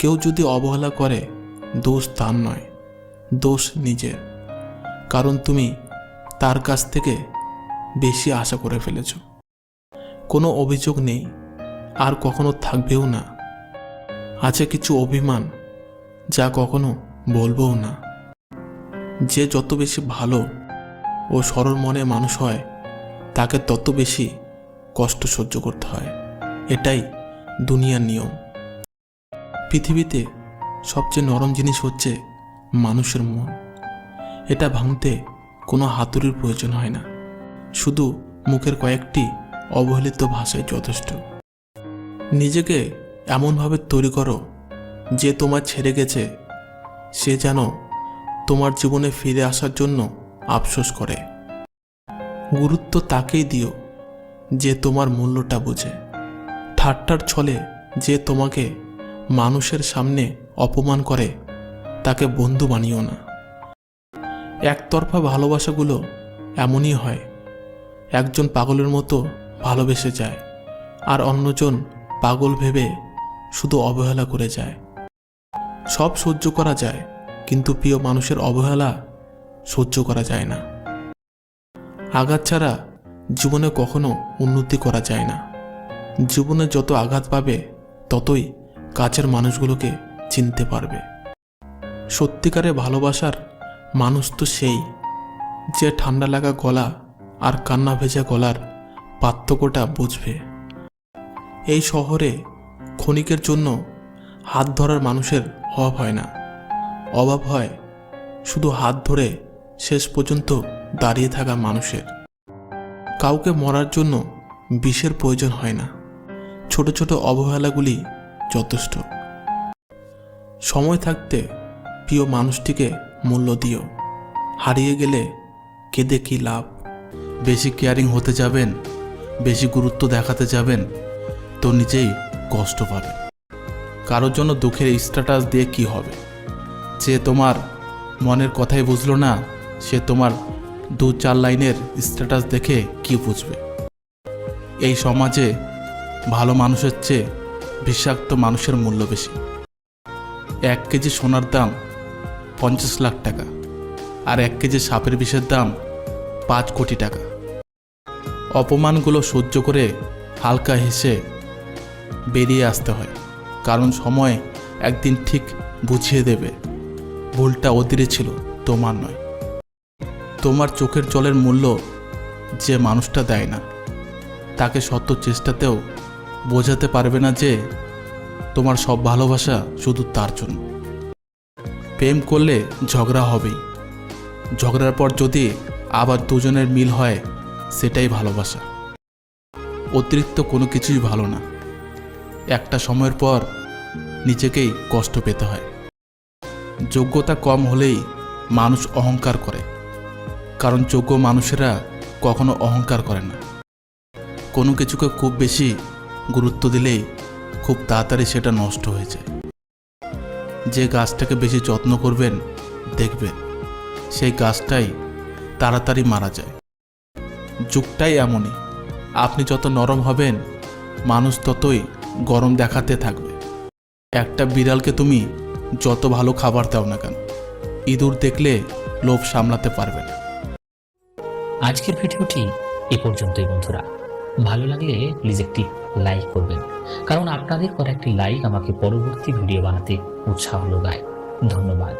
কেউ যদি অবহেলা করে, দোষ তার নয়, দোষ নিজের। কারণ তুমি তার কাছ থেকে বেশি আশা করে ফেলেছ। কোনো অভিযোগ নেই, আর কখনো থাকবেও না। আছে কিছু অভিমান, যা কখনো বলবও না। যে যত বেশি ভালো ও সরল মনে মানুষ হয়, তাকে তত বেশি কষ্ট সহ্য করতে হয়। এটাই দুনিয়ার নিয়ম। পৃথিবীতে সবচেয়ে নরম জিনিস হচ্ছে মানুষের মন। এটা ভাঙতে কোনো হাতুড়ির প্রয়োজন হয় না। শুধু মুখের কয়েকটি অবহেলিত ভাষায় যথেষ্ট। নিজেকে এমনভাবে তৈরি করো যে তোমার ছেড়ে গেছে, সে যেন তোমার জীবনে ফিরে আসার জন্য আফসোস করে। গুরুত্ব তাকেই দিও যে তোমার মূল্যটা বোঝে। ঠাট্টার ছলে যে তোমাকে মানুষের সামনে অপমান করে, তাকে বন্ধু বানিও না। একতরফা ভালোবাসাগুলো এমনই হয়, একজন পাগলের মতো ভালোবেসে যায়, আর অন্যজন পাগল ভেবে শুধু অবহেলা করে যায়। সব সহ্য করা যায়, কিন্তু প্রিয় মানুষের অবহেলা সহ্য করা যায় না। আঘাত ছাড়া জীবনে কখনো উন্নতি করা যায় না। জীবনে যত আঘাত পাবে, ততই কাছের মানুষগুলোকে চিনতে পারবে। সত্যিকারে ভালোবাসার মানুষ তো সেই যে ঠান্ডা লাগা গলা আর কান্না ভেজা গলার পার্থক্যটা বুঝবে। এই শহরে ক্ষণিকের জন্য হাত ধরার মানুষের অভাব হয় না। অভাব হয় শুধু হাত ধরে শেষ পর্যন্ত দাঁড়িয়ে থাকা মানুষের। কাউকে মরার জন্য বিষের প্রয়োজন হয় না। ছোট ছোট অবহেলাগুলি যথেষ্ট। সময় থাকতে প্রিয় মানুষটিকে মূল্য দিও। হারিয়ে গেলে কেঁদে কি লাভ? বেশি কেয়ারিং হতে যাবেন, বেশি গুরুত্ব দেখাতে যাবেন, তো নিজেই কষ্ট পাবেন। কারোর জন্য দুঃখের স্ট্যাটাস দিয়ে কি হবে? যে তোমার মনের কথাই বুঝলো না, সে তোমার দু চার লাইনের স্ট্যাটাস দেখে কি বুঝবে? এই সমাজে ভালো মানুষের চেয়ে বিষাক্ত মানুষের মূল্য বেশি। এক কেজি সোনার দাম পঞ্চাশ লাখ টাকা আর এক কেজি সাপের বিষের দাম পাঁচ কোটি টাকা। অপমানগুলো সহ্য করে হালকা হেসে বেরিয়ে আসতে হয়, কারণ সময় একদিন ঠিক বুঝিয়ে দেবে। ভুলটা অধীরে ছিল, তোমার নয়। তোমার চোখের জলের মূল্য যে মানুষটা দেয় না, তাকে শত চেষ্টাতেও বোঝাতে পারবে না যে তোমার সব ভালোবাসা শুধু তার জন্য। প্রেম করলে ঝগড়া হবেই। ঝগড়ার পর যদি আবার দুজনের মিল হয়, সেটাই ভালোবাসা। অতিরিক্ত কোনো কিছুই ভালো না। একটা সময়ের পর নিজেকেই কষ্ট পেতে হয়। যোগ্যতা কম হলেই মানুষ অহংকার করে। কারণ যোগ্য মানুষেরা কখনো অহংকার করে না। কোনো কিছুকে খুব বেশি গুরুত্ব দিলেই খুব তাড়াতাড়ি সেটা নষ্ট হয়ে যায়। যে গাছটাকে বেশি যত্ন করবেন, দেখবেন সেই গাছটাই তাড়াতাড়ি মারা যায়। যুগটাই এমনই। আপনি যত নরম হবেন, মানুষ ততই গরম দেখাতে থাকবে। একটা বিড়ালকে তুমি যত ভালো খাবার দাও না কেন, ইঁদুর দেখলে লোভ সামলাতে পারবে না। আজকের ভিডিওটি এ পর্যন্তই বন্ধুরা। ভালো লাগলে প্লিজ একটি লাইক করবেন। কারণ আপনাদের করা একটি লাইক আমাকে পরবর্তী ভিডিও বানাতে উৎসাহ যোগায়। ধন্যবাদ।